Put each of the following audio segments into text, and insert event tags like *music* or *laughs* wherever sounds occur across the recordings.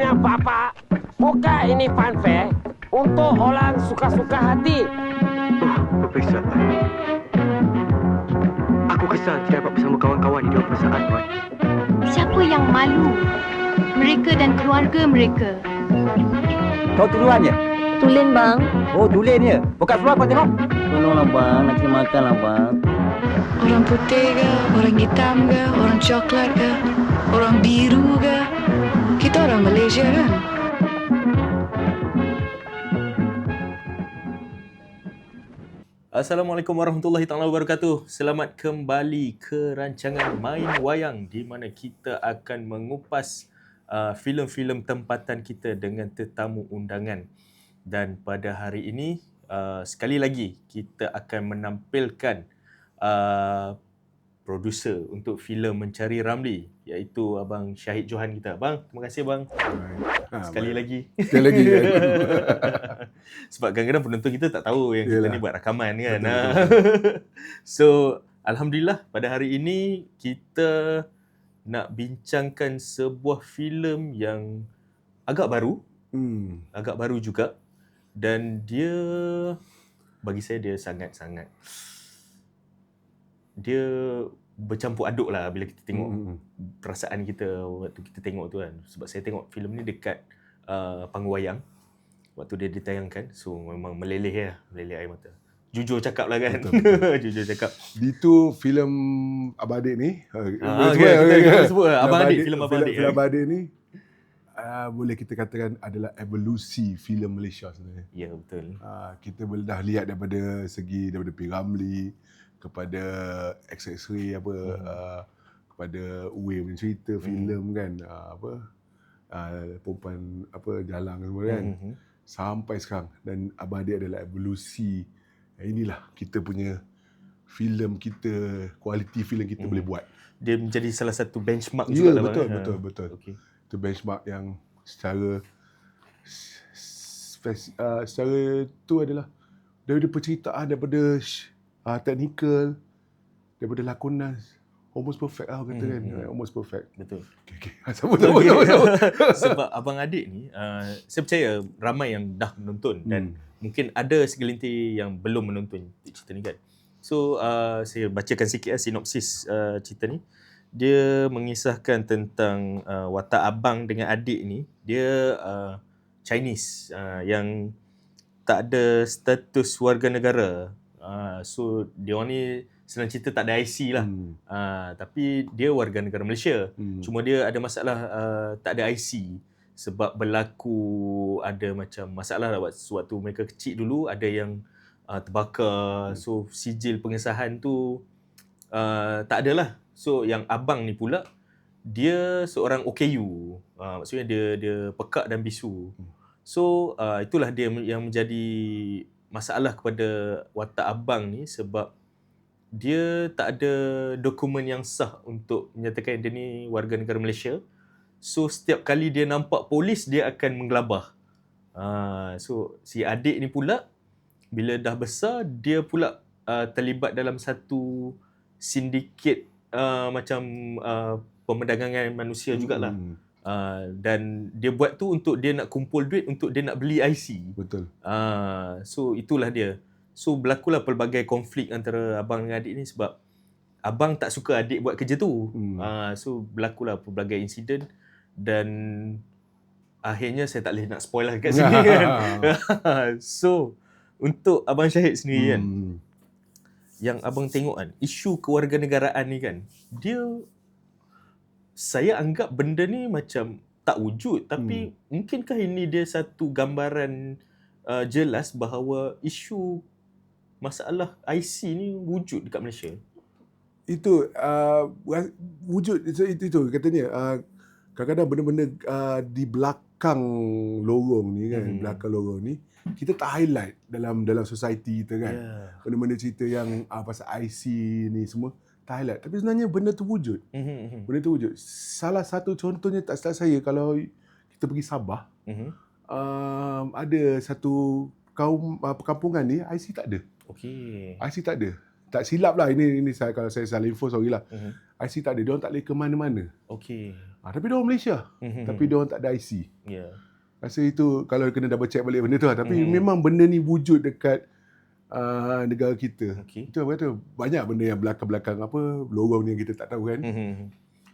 punya bapak, buka ini fanfare untuk orang suka-suka hati. Periksa. Aku kesal tidak dapat bersama kawan-kawan di dalam perusahaan, Roy. Siapa yang malu? Mereka dan keluarga mereka. Kau tuduhannya? Tulen bang. Oh, tulennya. Buka seluar kau tengok. Tolonglah bang, nak kena makan lah bang. Orang putih ke, orang hitam ke, orang coklat ke, orang biru ke. Kita orang Malaysia kan? Assalamualaikum warahmatullahi taala wabarakatuh. Selamat kembali ke rancangan Main Wayang di mana kita akan mengupas uh, filem-filem tempatan kita dengan tetamu undangan. Dan pada hari ini uh, sekali lagi kita akan menampilkan uh, produser untuk filem Mencari Ramli iaitu abang Syahid Johan kita. Bang, terima kasih bang. Ha, Sekali lagi. Sekali lagi. ya. *laughs* Sebab kadang-kadang penonton kita tak tahu yang kita Yelah. ni buat rakaman kan. Betul, Ha. *laughs* so, Alhamdulillah pada hari ini kita nak bincangkan sebuah filem yang agak baru, Hmm. agak baru juga dan dia bagi saya dia sangat-sangat dia bercampur aduk lah bila kita tengok Hmm. perasaan kita waktu kita tengok tu kan sebab saya tengok filem ni dekat uh, panggung wayang waktu dia ditayangkan so memang meleleh ya meleleh air mata jujur cakap lah kan Betul, betul. *laughs* jujur cakap Itu filem Abang Adik ni. Ah, okay, kita kan? sebut lah. Abang Adik, filem Abang Adik. Filem Abang Adik ni uh, boleh kita katakan adalah evolusi filem Malaysia sebenarnya. ya betul Uh, kita boleh dah lihat daripada segi daripada P. Ramlee kepada XX-ray apa Hmm. uh, kepada Uwe punya cerita Hmm. filem kan uh, apa uh, perempuan apa jalang semua kan. Mhm. sampai sekarang dan Abang Adik adalah evolusi inilah kita punya filem kita kualiti filem kita Hmm. boleh buat dia menjadi salah satu benchmark Ya, juga lah betul, bang. betul, betul. okay. itu benchmark yang secara spes- uh, secara tu adalah daripada penceritaan daripada uh, technical daripada lakonan almost perfect lah kata Hmm, kan hmm. almost perfect betul okay, okay. *laughs* Sama, sama, Okay. *laughs* sebab abang adik ni uh, saya percaya ramai yang dah menonton dan Hmm. mungkin ada segelintir yang belum menonton cerita ni kan. So uh, saya bacakan sikit lah sinopsis uh, cerita ni. Dia mengisahkan tentang uh, watak abang dengan adik ni. Dia uh, Chinese uh, yang tak ada status warga negara. Uh, so dia orang ni senang cerita tak ada IC lah. Hmm. Uh, tapi dia warga negara Malaysia. Hmm. Cuma dia ada masalah uh, tak ada IC sebab berlaku ada macam masalah lah waktu, mereka kecil dulu ada yang uh, terbakar so sijil pengesahan tu uh, tak ada lah so yang abang ni pula dia seorang OKU uh, maksudnya dia dia pekak dan bisu so uh, itulah dia yang menjadi masalah kepada watak abang ni sebab dia tak ada dokumen yang sah untuk menyatakan dia ni warga negara Malaysia. So setiap kali dia nampak polis dia akan menggelabah. Uh, so si adik ni pula bila dah besar dia pula uh, terlibat dalam satu sindiket uh, macam uh, pemerdagangan manusia jugalah. Hmm. Uh, dan dia buat tu untuk dia nak kumpul duit untuk dia nak beli IC. betul Ah, so itulah dia. So berlakulah pelbagai konflik antara abang dengan adik ni sebab abang tak suka adik buat kerja tu. Hmm. Ah, so berlakulah pelbagai insiden dan akhirnya saya tak boleh nak spoil lah kat sini *laughs* kan. *laughs* so untuk abang Syahid sendiri kan Hmm. yang abang tengok kan isu kewarganegaraan ni kan dia saya anggap benda ni macam tak wujud tapi hmm. mungkinkah ini dia satu gambaran uh, jelas bahawa isu masalah IC ni wujud dekat Malaysia itu uh, wujud itu itu, itu katanya uh, kadang-kadang benda-benda uh, di belakang lorong ni kan Mhm. belakang lorong ni kita tak highlight dalam dalam society kita kan yeah. benda-benda cerita yang uh, pasal IC ni semua tak highlight tapi sebenarnya benda tu wujud Mhm, benda tu wujud salah satu contohnya tak silap saya kalau kita pergi Sabah mhm. um, ada satu kaum uh, perkampungan ni IC tak ada Okey. IC tak ada tak silap lah ini ini saya kalau saya salah info sorry lah Mhm. IC tak ada dia orang tak boleh ke mana-mana Okey. Ah, tapi dia orang Malaysia. Mhm. Tapi dia orang tak ada IC. Ya. Rasa itu kalau kena double check balik benda tu lah. Tapi Hmm. memang benda ni wujud dekat uh, negara kita. Okey. Itu apa kata banyak benda yang belakang-belakang apa lorong yang kita tak tahu kan. Mhm.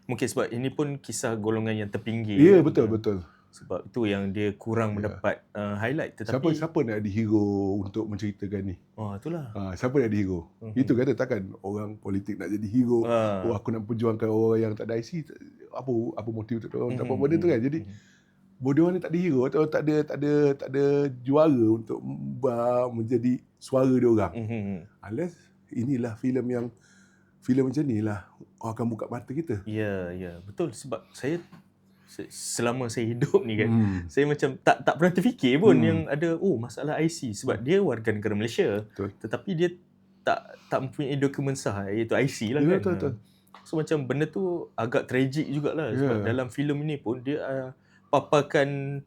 Mungkin sebab ini pun kisah golongan yang terpinggir. Ya, kan? betul betul. Sebab itu yang dia kurang Ya. mendapat uh, highlight Siapa tetapi siapa nak jadi hero untuk menceritakan ni? Oh, itulah. Ha, siapa nak jadi hero? Mhm. Itu kata takkan orang politik nak jadi hero. Ah. Oh aku nak perjuangkan orang yang tak ada IC apa apa motif untuk orang tak apa benda tu kan. Jadi Mhm. Bodoh ni tak ada hero atau tak ada tak ada tak ada juara untuk menjadi suara dia orang. Mhm. Unless inilah filem yang filem macam ni lah orang akan buka mata kita. Ya, ya, betul sebab saya se- selama saya hidup ni kan Hmm. saya macam tak tak pernah terfikir pun Hmm. yang ada oh masalah IC sebab dia warga negara Malaysia Betul. tetapi dia tak tak mempunyai dokumen sah iaitu IC lah Ya, kan. betul, betul. So macam benda tu agak tragik jugalah sebab Ya. dalam filem ini pun dia uh, paparkan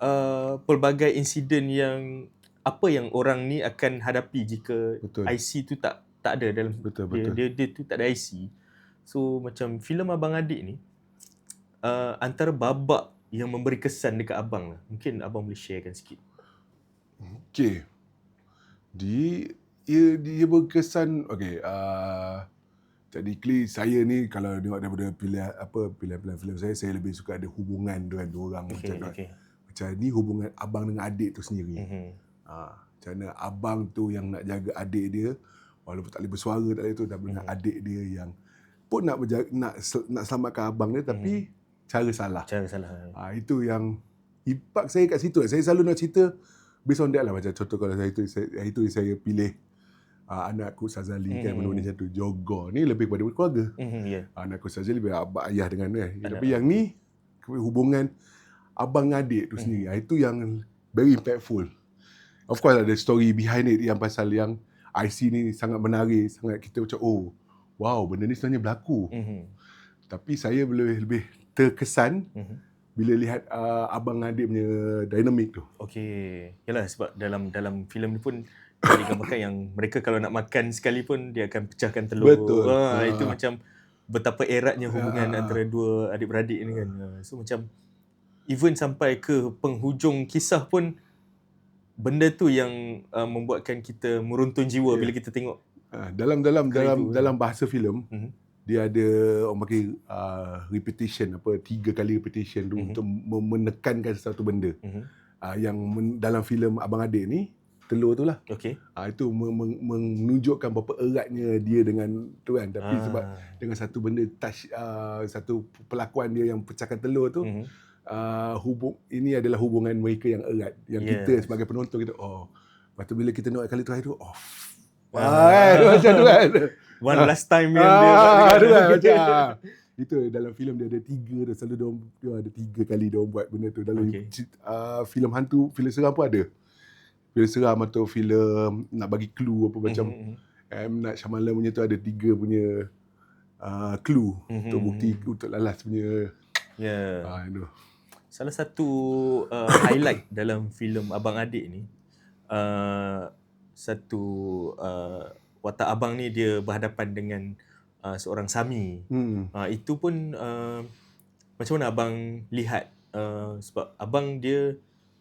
uh, pelbagai insiden yang apa yang orang ni akan hadapi jika Betul. IC tu tak tak ada dalam Betul dia, betul. dia dia tu tak ada IC. So macam filem abang adik ni uh, antara babak yang memberi kesan dekat abang lah. Mungkin abang boleh sharekan sikit. Okey. Di ia dia berkesan okey uh, technically saya ni kalau tengok daripada pilihan apa pilihan-pilihan filem saya saya lebih suka ada hubungan dengan dua orang Okey, macam okey. macam ni hubungan abang dengan adik tu sendiri. Mhm. Ha, macam mana abang tu yang nak jaga adik dia walaupun tak boleh bersuara tak boleh tu dengan Mhm. adik dia yang pun nak berjaga, nak nak selamatkan abang dia tapi cara salah. Cara salah. Ha, itu yang impact saya kat situ. Saya selalu nak cerita based on that lah macam contoh kalau saya itu saya, itu saya pilih uh, anakku Sazali kan Mhm. benda-benda macam tu Jogor ni lebih kepada keluarga. Mhm, ya. Anakku Sazali lebih abang ayah dengan kan. Anak. Tapi yang ni hubungan abang adik tu Mhm. sendiri. Ah, Itu yang very impactful. Of course ada story behind it yang pasal yang IC ni sangat menarik, sangat kita macam oh wow benda ni sebenarnya berlaku. Mhm. Tapi saya lebih lebih terkesan Mhm. bila lihat uh, abang adik punya dinamik tu. Okey. Yalah sebab dalam dalam filem ni pun dia digambarkan yang mereka kalau nak makan sekali pun dia akan pecahkan telur. Betul. Ha, Ha. itu macam betapa eratnya hubungan Ha. antara dua adik-beradik ni kan. Ha, So macam even sampai ke penghujung kisah pun benda tu yang uh, membuatkan kita meruntun jiwa Ya. bila kita tengok. Uh, dalam dalam Kali dalam tu. dalam bahasa filem Mhm. dia ada orang panggil uh, repetition apa tiga kali repetition Mhm. untuk menekankan satu benda. Mhm. Uh, yang men, dalam filem abang adik ni telur tu lah. Okey. Uh, itu men- men- menunjukkan berapa eratnya dia dengan tu kan. Tapi Ah. sebab dengan satu benda touch uh, satu pelakuan dia yang pecahkan telur tu Mhm. uh, hubung ini adalah hubungan mereka yang erat yang yes. kita sebagai penonton kita oh lepas tu bila kita tengok kali terakhir tu oh Ah. ah, kan *laughs* macam tu kan One last time yang dia ah, tu kan macam ah. itu dalam filem dia ada tiga dia selalu dia, dia ada tiga kali dia buat benda tu dalam Okay. okay. uh, filem hantu filem seram pun ada filem seram atau filem nak bagi clue apa macam Mhm. M Night Shyamalan punya tu ada tiga punya uh, clue Mhm. untuk bukti untuk lalas punya Ya. ah, itu. Salah satu uh, *coughs* highlight dalam filem Abang Adik ni uh, satu uh, watak abang ni dia berhadapan dengan uh, seorang sami. Hmm. Uh, itu pun uh, macam mana abang lihat uh, sebab abang dia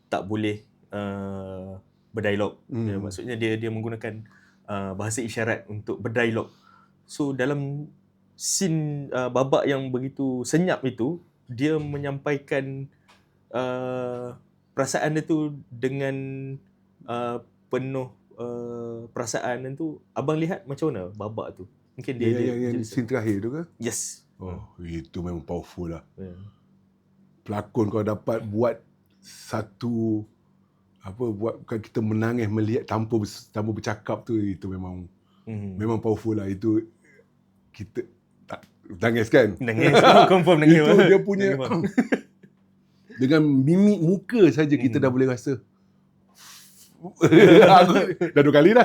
tak boleh uh, berdialog. Hmm. Dia, maksudnya dia dia menggunakan uh, bahasa isyarat untuk berdialog. So dalam scene uh, babak yang begitu senyap itu dia menyampaikan uh, perasaan dia tu dengan uh, penuh uh, perasaan dan tu abang lihat macam mana babak tu mungkin dia, Dia, dia, yang, yang jadi- scene terakhir tu ke? yes Oh, itu memang powerful lah. yeah. Pelakon kau dapat buat satu apa buat bukan kita menangis melihat tanpa tanpa bercakap tu itu memang hmm. memang powerful lah itu kita tak nangis kan nangis *laughs* confirm nangis itu dia punya *laughs* dengan mimik muka saja kita Hmm. dah boleh rasa *laughs* aku dah dua kali dah.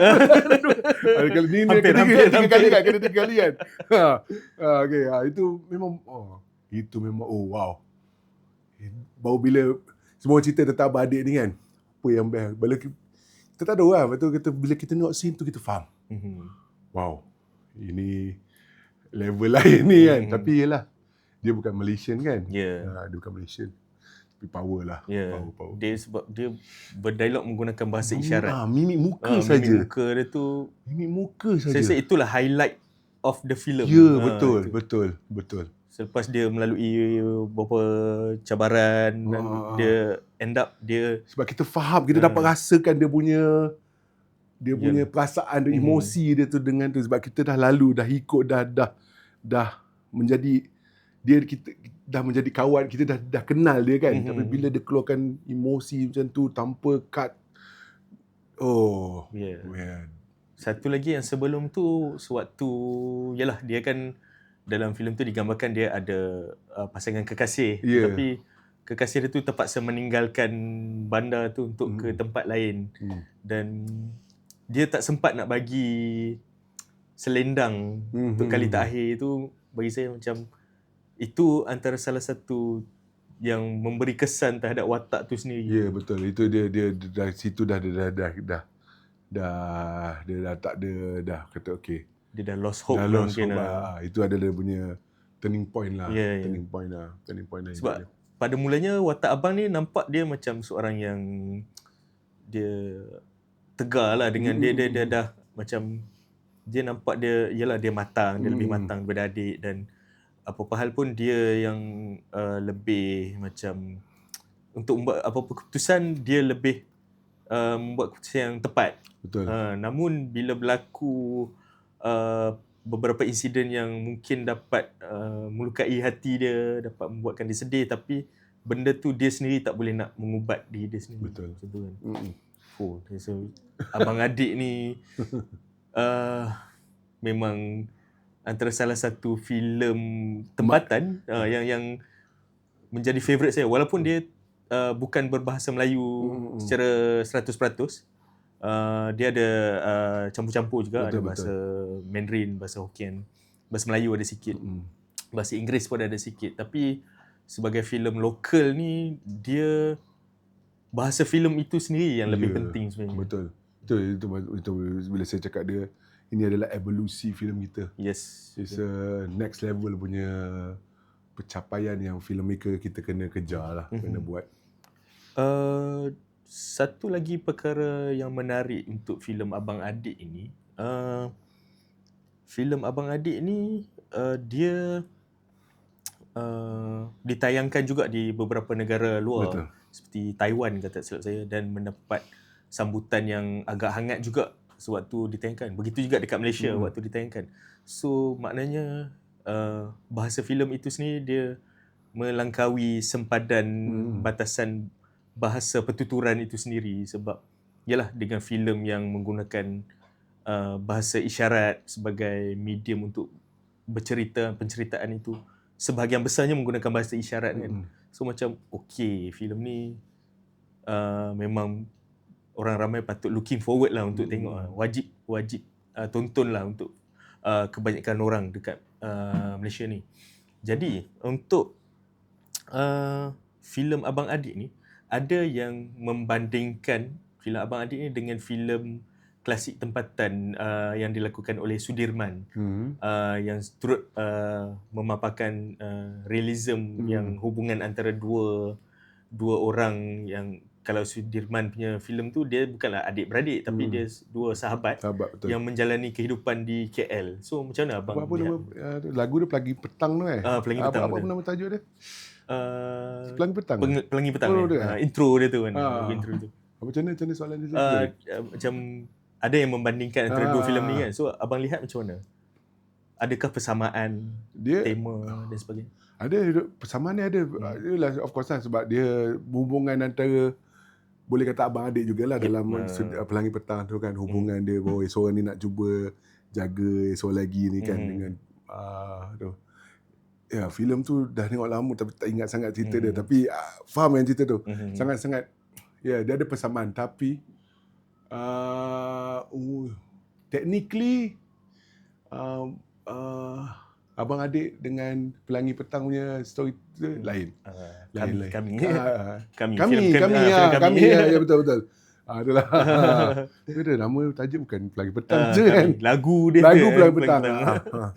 Dua kali ni, ni Hampir, kena hampir, tiga, hampir. kali kan, kena tiga kali kan. Ha. ha okay, ha, itu memang oh, itu memang oh wow. Baru bila semua cerita tentang adik ni kan. Apa yang best. Bila ki- kita tak tahu lah. Betul kita bila kita tengok scene tu kita faham. Mhm. Wow. Ini level *laughs* lain ni kan. Hmm. Tapi yelah dia bukan Malaysian kan? Ya. Ha, dia bukan Malaysian. Tapi power lah. Ya. Power, power. Dia sebab dia berdialog menggunakan bahasa isyarat. Ah, mimik muka Ah, saja. mimik muka dia tu Mimik muka saja. saya rasa itulah highlight of the film. Ya, Ah, betul, itu. betul, betul. Selepas dia melalui beberapa cabaran dan Ah. dia end up dia Sebab kita faham, kita Ah. dapat rasakan dia punya dia Ya. punya perasaan dan Mhm. emosi dia tu dengan tu sebab kita dah lalu dah ikut dah dah dah menjadi dia kita dah menjadi kawan kita dah dah kenal dia kan Mhm. tapi bila dia keluarkan emosi macam tu tanpa cut oh ya. man Satu lagi yang sebelum tu sewaktu yalah dia kan dalam filem tu digambarkan dia ada uh, pasangan kekasih Ya. tapi kekasih dia tu terpaksa meninggalkan bandar tu untuk ke Hmm. tempat lain hmm. dan dia tak sempat nak bagi selendang Mhm. untuk kali terakhir tu bagi saya macam itu antara salah satu yang memberi kesan terhadap watak tu sendiri. ya betul itu dia dia, dia dah situ dah dah dah dah, dah dah dia dah tak ada dah kata okey Dia dah lost hope dah lah lost hope lah. lah. Itu adalah dia punya turning point lah. Ya, ya. Turning point lah. Turning point lah. Sebab pada mulanya watak abang ni nampak dia macam seorang yang dia tegar lah dengan dia dia dia dah macam dia nampak dia yalah dia matang dia lebih Hmm. matang daripada adik dan apa-apa hal pun dia yang uh, lebih macam untuk membuat apa-apa keputusan dia lebih uh, membuat keputusan yang tepat Betul. Ha, namun bila berlaku uh, beberapa insiden yang mungkin dapat uh, melukai hati dia, dapat membuatkan dia sedih tapi benda tu dia sendiri tak boleh nak mengubat diri dia sendiri. Betul. Macam tu kan. Oh, so, abang adik ni *laughs* uh, memang antara salah satu filem tempatan uh, yang yang menjadi favourite saya walaupun dia uh, bukan berbahasa Melayu Mm-mm. secara 100%. Uh, dia ada uh, campur-campur juga Betul, ada bahasa Mandarin, bahasa Hokkien, bahasa Melayu ada sikit, Mm-mm. bahasa Inggeris pun ada sikit. Tapi sebagai filem lokal ni dia bahasa filem itu sendiri yang lebih Ya, penting sebenarnya. Betul. Itu, itu, itu, bila saya cakap dia, ini adalah evolusi filem kita. Yes. It's a next level punya pencapaian yang filmmaker kita kena kejar lah, Mhm. kena buat. Uh, satu lagi perkara yang menarik untuk filem Abang Adik ini, uh, filem Abang Adik ni uh, dia uh, ditayangkan juga di beberapa negara luar Betul. seperti Taiwan kata silap saya dan mendapat sambutan yang agak hangat juga sewaktu ditayangkan. Begitu juga dekat Malaysia Hmm. waktu ditayangkan. So maknanya uh, bahasa filem itu sendiri dia melangkaui sempadan Hmm. batasan bahasa pertuturan itu sendiri sebab yalah dengan filem yang menggunakan uh, bahasa isyarat sebagai medium untuk bercerita penceritaan itu sebahagian besarnya menggunakan bahasa isyarat kan. Mm-mm. So macam okay filem ni uh, memang orang ramai patut looking forward lah untuk Hmm. tengok lah. wajib wajib uh, tonton lah untuk uh, kebanyakan orang dekat uh, Malaysia ni. Jadi untuk uh, filem Abang Adik ni ada yang membandingkan filem Abang Adik ni dengan filem klasik tempatan uh, yang dilakukan oleh Sudirman Hmm. uh, yang turut uh, memaparkan uh, realism Hmm. yang hubungan antara dua dua orang yang kalau Sudirman punya filem tu dia bukanlah adik-beradik tapi Hmm. dia dua sahabat Sahabat betul. yang menjalani kehidupan di KL. So macam mana abang apa, apa nama uh, lagu dia Pelangi Petang tu eh? Ah, Pelangi apa, Petang, Apa, apa nama tajuk dia? Uh, Pelangi Petang. peng, pelangi petang Oh, dia. uh, intro dia tu kan. Ah. lagu intro tu. Apa macam mana? Macam mana soalan dia? Uh, uh, macam ada yang membandingkan antara dua Ah. filem ni kan. So abang lihat macam mana? Adakah persamaan dia tema dan sebagainya? Ada persamaan ni ada. Hmm. Yalah of course lah sebab dia hubungan antara boleh kata abang adik jugalah Ya, dalam sed- pelangi petang tu kan hubungan dia bahawa seorang ni nak cuba jaga seorang lagi ni kan Hmm. dengan ah tu. Ya, filem tu dah tengok lama tapi tak ingat sangat cerita dia Hmm. tapi ah, faham yang cerita tu. Mhm. Sangat-sangat ya dia ada persamaan tapi uh, uh, technically uh, uh, abang adik dengan pelangi petang punya story tu lain. Ah, Lain, kami, lain. kami, Ah, *laughs* kami, kami, filem kami, ah, ya, filem kami, ya, ya betul betul. Ah, adalah. *laughs* Dia ada nama tajuk bukan pelangi petang Ah, je kan. kami. Lagu dia Lagu pelangi petang. Ah, ah.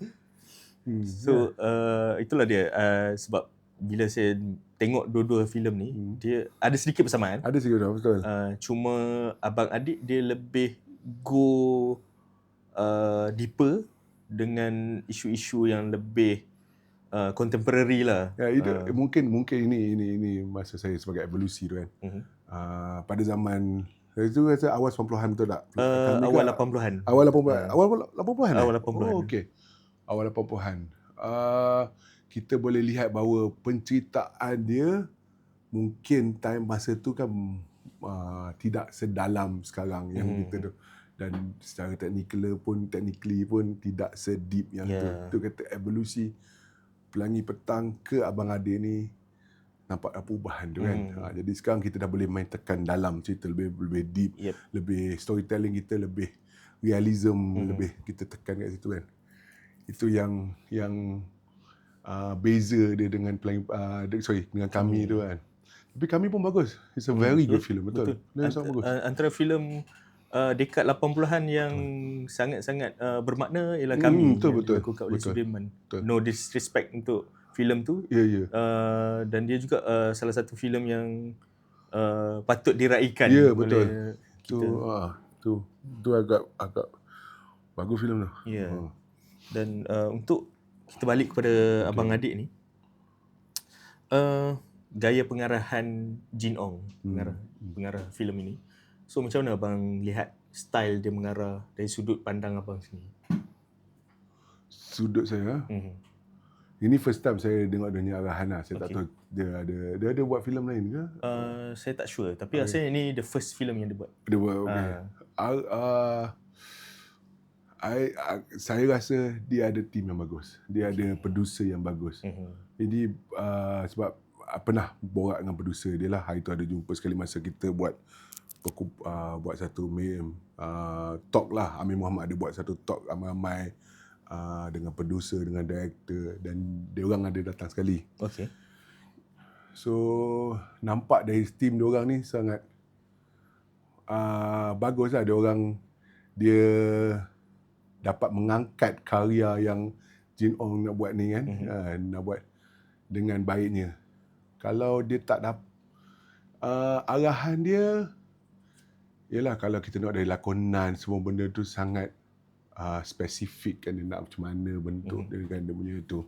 Hmm. So uh, itulah dia uh, sebab bila saya tengok dua-dua filem ni Hmm. dia ada sedikit persamaan. Ada sikit betul. Uh, cuma abang adik dia lebih go uh, deeper dengan isu-isu yang lebih uh, contemporary lah. Ya, itu Ah. mungkin mungkin ini ini ini masa saya sebagai evolusi tu kan. Mhm. Uh, pada zaman itu rasa awal 90-an betul tak? Uh, Kami awal kan 80-an. Awal 80-an. Ah. Awal 80-an. Awal eh? 80-an. Oh, okey. Awal 80-an. Uh, kita boleh lihat bahawa penceritaan dia mungkin time masa tu kan uh, tidak sedalam sekarang yang Hmm. kita tu dan secara teknikal pun technically pun tidak sedeep yang Yeah. tu. Tu kata evolusi Pelangi Petang ke Abang Adik ni nampak ada perubahan tu kan. Hmm. Ha, jadi sekarang kita dah boleh main tekan dalam cerita lebih lebih deep, Yep. lebih storytelling kita lebih realism Hmm. lebih kita tekan kat situ kan. Itu yang yang uh, beza dia dengan pelangi uh, sorry dengan kami Hmm. tu kan. Tapi kami pun bagus. It's a very good film betul. Betul. Dia sangat Ant- bagus. uh, antara filem uh, dekad 80-an yang sangat-sangat uh, bermakna ialah Hmm, kami betul, yang betul. dilakukan oleh Betul. Sudirman. Betul. No disrespect untuk filem tu Ya ya. uh, dan dia juga uh, salah satu filem yang uh, patut diraikan Ya, betul. oleh Tu kita. ah tu tu agak agak bagus filem tu. Ya. Ah. Dan uh, untuk kita balik kepada abang adik ni uh, gaya pengarahan Jin Ong pengarah pengarah filem ini. So macam mana abang lihat style dia mengarah dari sudut pandang abang sendiri? Sudut saya Hmm. Ini first time saya tengok dia punya arahan lah. Saya okay. tak Okay. tahu dia ada dia ada buat filem lain ke? Uh, saya tak sure tapi rasanya ini the first film yang dia buat. Dia buat okay. Ah. Uh, uh, I, uh, saya rasa dia ada tim yang bagus. Dia ada producer yang bagus. Hmm. Jadi uh, sebab uh, pernah borak dengan producer dia lah. Hari tu ada jumpa sekali masa kita buat uh, buat satu meme uh, talk lah. Amir Muhammad ada buat satu talk ramai-ramai uh, dengan producer, dengan director dan dia orang ada datang sekali. Okay. So nampak dari team dia orang ni sangat uh, bagus lah dia orang dia dapat mengangkat karya yang Jin Ong nak buat ni kan Mhm. mm-hmm. uh, nak buat dengan baiknya. Kalau dia tak dapat uh, arahan dia Yelah kalau kita tengok dari lakonan semua benda tu sangat uh, spesifik kan dia nak macam mana bentuk Mhm. mm-hmm. dia kan dia punya tu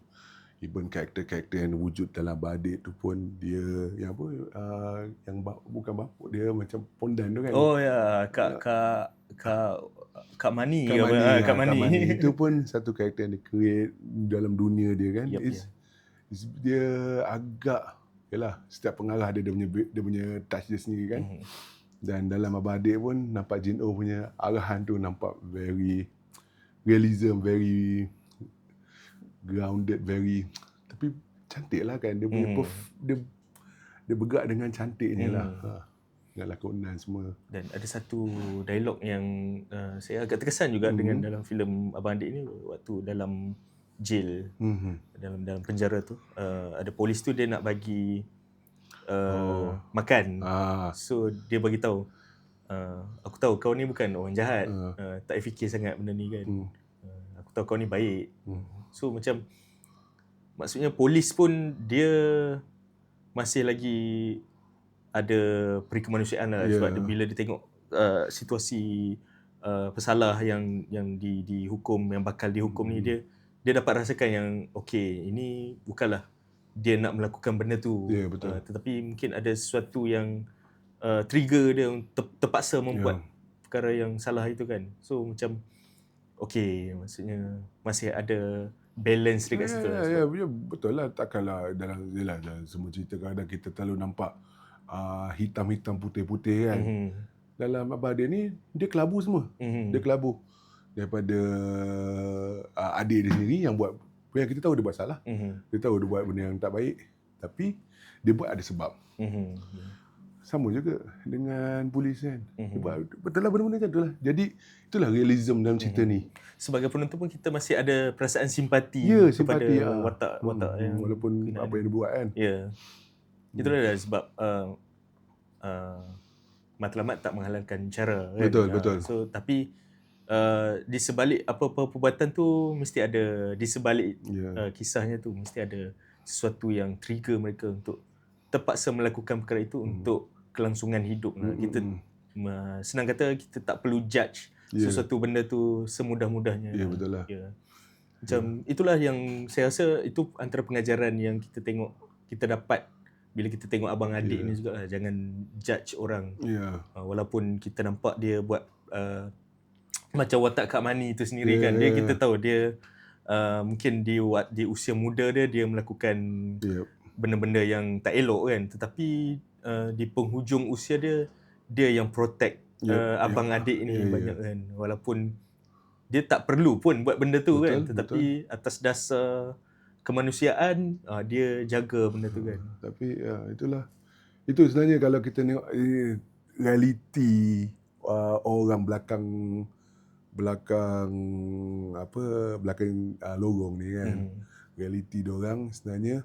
even karakter-karakter yang wujud dalam badik tu pun dia yang apa uh, yang ba- bukan bapuk dia macam pondan tu kan Oh ya, Kak Kak Kak Kak Mani Kak apa? Mani, Ah, ah, Kak Mani. *laughs* Itu pun satu karakter yang dia create dalam dunia dia kan. Yup, It's, it's, dia agak Yalah, setiap pengarah dia, dia punya dia punya touch dia sendiri kan. Mhm. Dan dalam Abang Adik pun nampak Jin Oh punya arahan tu nampak very realism, very grounded, very tapi cantik lah kan. Dia punya Hmm. perf, dia dia bergerak dengan cantiknya lah. Hmm. Ha. Dengan lakonan semua. Dan ada satu dialog yang uh, saya agak terkesan juga Mhm. dengan dalam filem Abang Adik ni waktu dalam jail Mm-hmm. dalam dalam penjara tu uh, ada polis tu dia nak bagi uh, Oh. makan. Ah, So dia bagi tahu uh, aku tahu kau ni bukan orang jahat. Ah. Uh, tak fikir sangat benda ni kan. hmm. Uh, aku tahu kau ni baik. Hmm. So macam maksudnya polis pun dia masih lagi ada perikemanusiaan lah Ya. sebab dia, bila dia tengok uh, situasi uh, pesalah yang yang di dihukum yang bakal dihukum ni Hmm. dia dia dapat rasakan yang okey ini bukanlah dia nak melakukan benda tu Ya, betul. Uh, tetapi mungkin ada sesuatu yang uh, trigger dia ter, terpaksa membuat Ya. perkara yang salah itu kan so macam okey maksudnya masih ada balance dekat situ lah. Ya, ya, ya, betul lah. Takkanlah dalam, yalah, dalam semua cerita kadang kita terlalu nampak uh, hitam-hitam putih-putih kan. Mhm. Dalam Abah dia ni, dia kelabu semua. Mhm. Dia kelabu. Daripada uh, adik dia sendiri yang buat, yang kita tahu dia buat salah. Mhm. Dia tahu dia buat benda yang tak baik. Tapi, dia buat ada sebab. Mhm. Sama juga dengan polis kan. Dia Mhm. buat, betul lah benda-benda macam tu lah. Jadi, itulah realism dalam cerita Mhm. ni. Sebagai penonton pun kita masih ada perasaan simpati Ya, kepada simpati. ah. watak-watak Hmm, yang Walaupun apa yang dia buat kan. Ya. Itulah dia sebab uh, uh, matlamat tak menghalalkan cara kan. Betul, Ah, betul. So tapi uh, di sebalik apa-apa perbuatan tu mesti ada di sebalik Ya. uh, kisahnya tu mesti ada sesuatu yang trigger mereka untuk terpaksa melakukan perkara itu Hmm. untuk kelangsungan hidup. Hmm, Kita hmm, uh, senang kata kita tak perlu judge Ya. sesuatu benda tu semudah-mudahnya. Ya, betul lah. Ya. Macam itulah yang saya rasa itu antara pengajaran yang kita tengok kita dapat bila kita tengok abang adik Ya. ni juga lah. Jangan judge orang Ya. uh, walaupun kita nampak dia buat uh, macam watak Kak Mani tu sendiri Ya, kan. Dia kita tahu dia uh, mungkin di di usia muda dia dia melakukan Ya. benda-benda yang tak elok kan tetapi uh, di penghujung usia dia dia yang protect Ya, uh, abang adik ni ya. banyak kan walaupun dia tak perlu pun buat benda tu Betul, kan tetapi atas dasar kemanusiaan uh, dia jaga benda tu kan Tapi ya, itulah. Itu sebenarnya kalau kita tengok eh, realiti uh, orang belakang belakang apa belakang uh, lorong ni kan. hmm. Realiti dia orang sebenarnya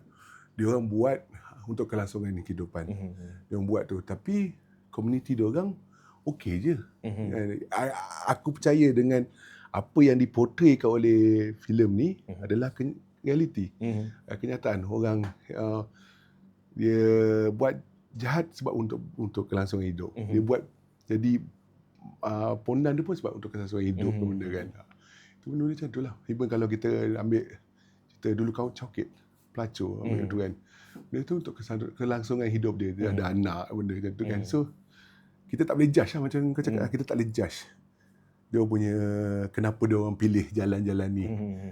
dia orang buat untuk kelangsungan kehidupan. Hmm. Dia orang buat tu. Tapi komuniti dia orang okey je. Hmm. Kan? A- Aku percaya dengan apa yang dipotretkan oleh filem ni Mhm. adalah ken- realiti. Hmm. uh, kenyataan orang uh, dia buat jahat sebab untuk untuk kelangsungan hidup. Mhm. Dia buat jadi uh, pondan dia pun sebab untuk kelangsungan hidup Mhm. mm benda kan. Itu benda macam tu lah. Even kalau kita ambil kita dulu kau coket pelacur Mhm. mm tu kan. Dia tu untuk kelangsungan hidup dia. Dia ada anak benda macam tu kan. Mhm. So kita tak boleh judge lah macam kau cakap Mhm. kita tak boleh judge. Dia punya kenapa dia orang pilih jalan-jalan ni. Hmm.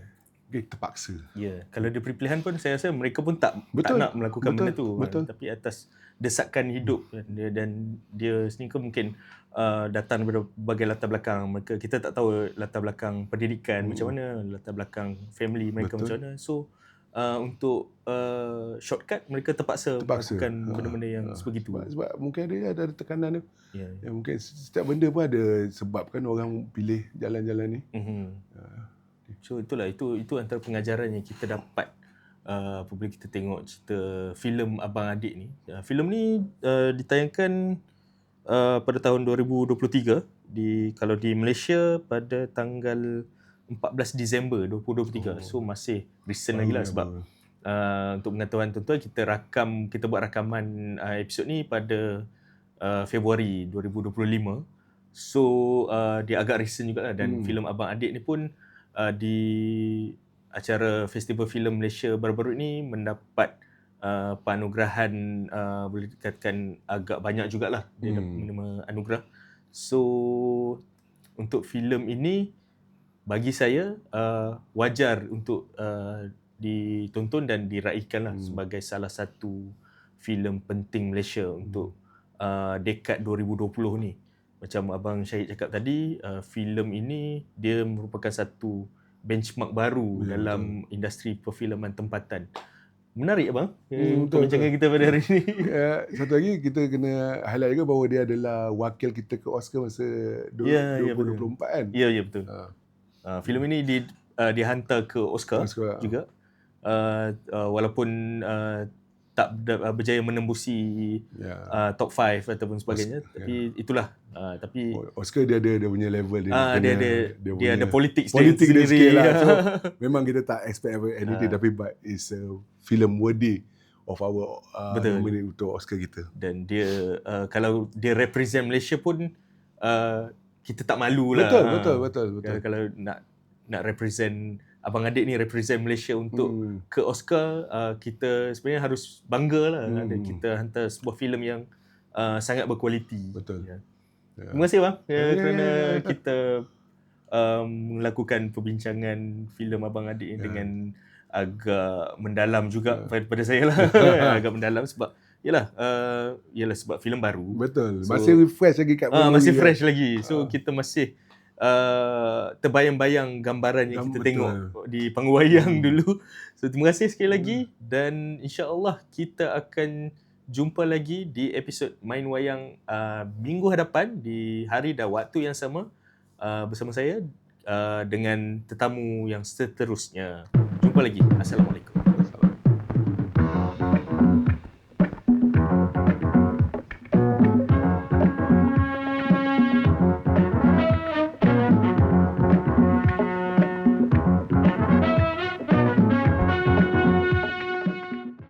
Okay, terpaksa. Ya, kalau dia pilihan pun saya rasa mereka pun tak tak Betul, nak melakukan betul, benda tu betul. tapi atas desakan hidup kan. dia dan dia sendiri mungkin uh, datang daripada berbagai latar belakang mereka kita tak tahu latar belakang pendidikan Hmm. macam mana latar belakang family mereka Betul. macam mana so uh, untuk uh, shortcut mereka terpaksa, Terpaksa. melakukan Ha, benda-benda yang ha. sebegitu Sebab, sebab mungkin ada ada tekanan tu. ya Ya, mungkin setiap benda pun ada sebab kan orang pilih jalan-jalan ni. Mhm. So itulah itu itu antara pengajaran yang kita dapat uh, apabila kita tengok cerita filem Abang Adik ni. Uh, filem ni uh, ditayangkan uh, pada tahun 2023 di kalau di Malaysia pada tanggal 14 Disember 2023. So masih recent lagi lah sebab uh, untuk pengetahuan tuan-tuan kita rakam kita buat rakaman uh, episod ni pada uh, Februari 2025. So uh, dia agak recent jugalah dan Hmm. filem Abang Adik ni pun uh, di acara Festival Filem Malaysia baru-baru ini mendapat uh, penganugerahan uh, boleh dikatakan agak banyak jugalah dia Hmm. menerima anugerah. So untuk filem ini bagi saya uh, wajar untuk uh, ditonton dan diraikan lah Hmm. sebagai salah satu filem penting Malaysia untuk uh, dekad 2020 ni. Macam abang Syahid cakap tadi, uh, filem ini dia merupakan satu benchmark baru Ya, dalam industri perfilman tempatan. Menarik abang Hmm, hmm, betul, perbincangan kita pada hari ini. Uh, *laughs* satu lagi kita kena highlight juga bahawa dia adalah wakil kita ke Oscar masa du- Ya, ya, 2024 kan. ya, ya betul. Ha, Uh, filem ini di, uh, dihantar ke Oscar, Oscar. juga. Uh, uh, walaupun uh, tak ber- berjaya menembusi Ya. uh, top 5 ataupun sebagainya Oscar, tapi itulah uh, tapi Oscar dia ada dia punya level dia. ah dia kena- ada dia, punya- ada politik politik dia sikit lah. So, Ah. *laughs* memang kita tak expect apa anything Ah. tapi but it's a film worthy of our uh, Betul. nominate untuk Oscar kita. dan dia uh, kalau dia represent Malaysia pun uh, kita tak malu lah. Betul, Ha. betul, betul, betul. Kalau, kalau nak nak represent abang adik ni represent Malaysia untuk Hmm. ke Oscar uh, kita sebenarnya harus bangga lah Hmm. ada kita hantar sebuah filem yang uh, sangat berkualiti. Betul. Ya. Ya. Terima kasih bang ya, Ya, ya, kerana ya, ya. kita um, melakukan perbincangan filem abang adik Ya. dengan agak mendalam juga Ya. pada, saya lah *laughs* *laughs* agak mendalam sebab yalah uh, yalah sebab filem baru Betul. So- masih refresh lagi kat Ah, memory masih kan. fresh lagi. So Ah. kita masih uh, terbayang-bayang gambaran yang Gam- kita betul. tengok di panggung wayang Hmm. dulu. So terima kasih sekali lagi dan insya-Allah kita akan jumpa lagi di episod Main Wayang uh, minggu hadapan di hari dan waktu yang sama uh, bersama saya uh, dengan tetamu yang seterusnya. Jumpa lagi. Assalamualaikum.